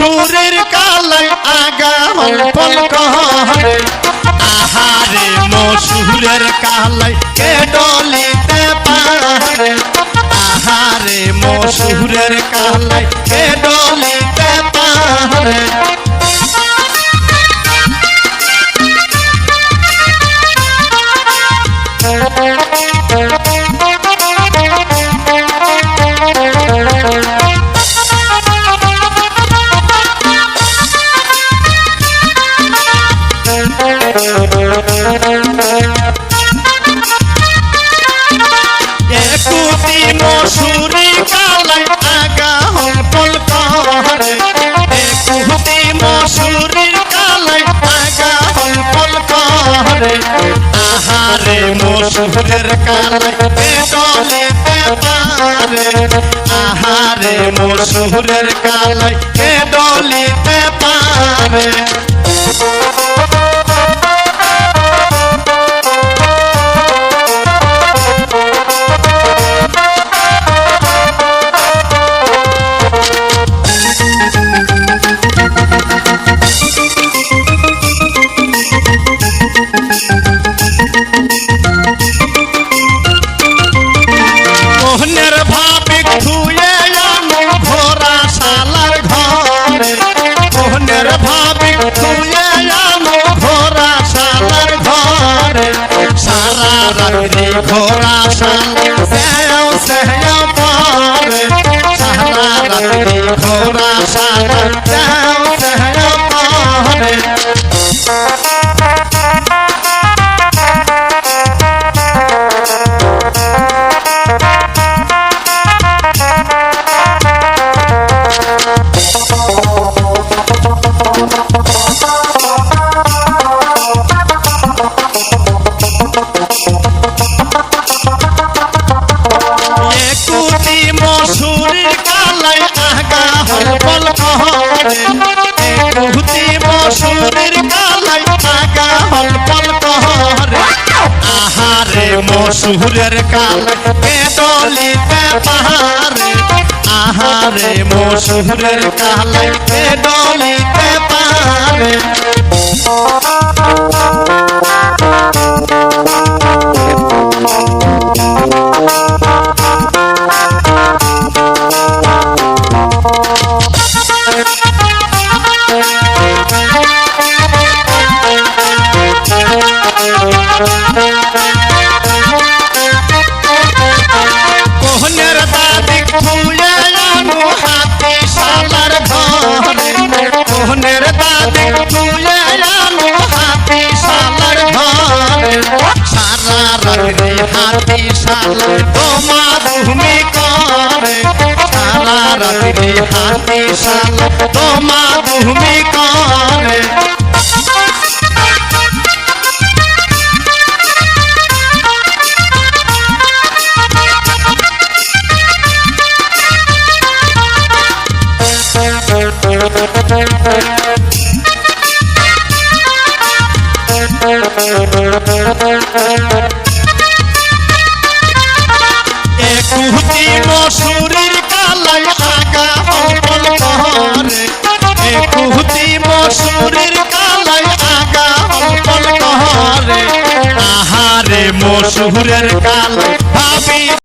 মসুরের কালায় আগাম হলপল করে আহারে মসুরের কালাই কে ডলিতে পারে আহারে মসুরের কালাই কে ডলিতে আহারে মসুরের কালাই পেটলে পেপারে আহারে মসুরের কালাই পেটলে পারে সারা রাত্রি মসুরির কালাই আগা হলপল কহরে একুতি মসুরির কালাই আগা হলপল কহরে আহারে মসুরের কালাই পেটলিতে পাহারে আহারে মসুরের কালাই পেটলিতে পাহারে কোহনের দাদি খুলে আনো হাতি শালার ঘরে কোহনের দাদি খুলে আনো হাতি শালার ঘরে সারা রাত্রি হাতি শালার তোমা ভূমি করে সারা হাতি শালার তোমা ভূমি করে একুতি মসুরির কালাই আগা হলপল করে একুতি মসুরির কালাই আগা হলপল করে আহারে মসুরের কাল, ভাবি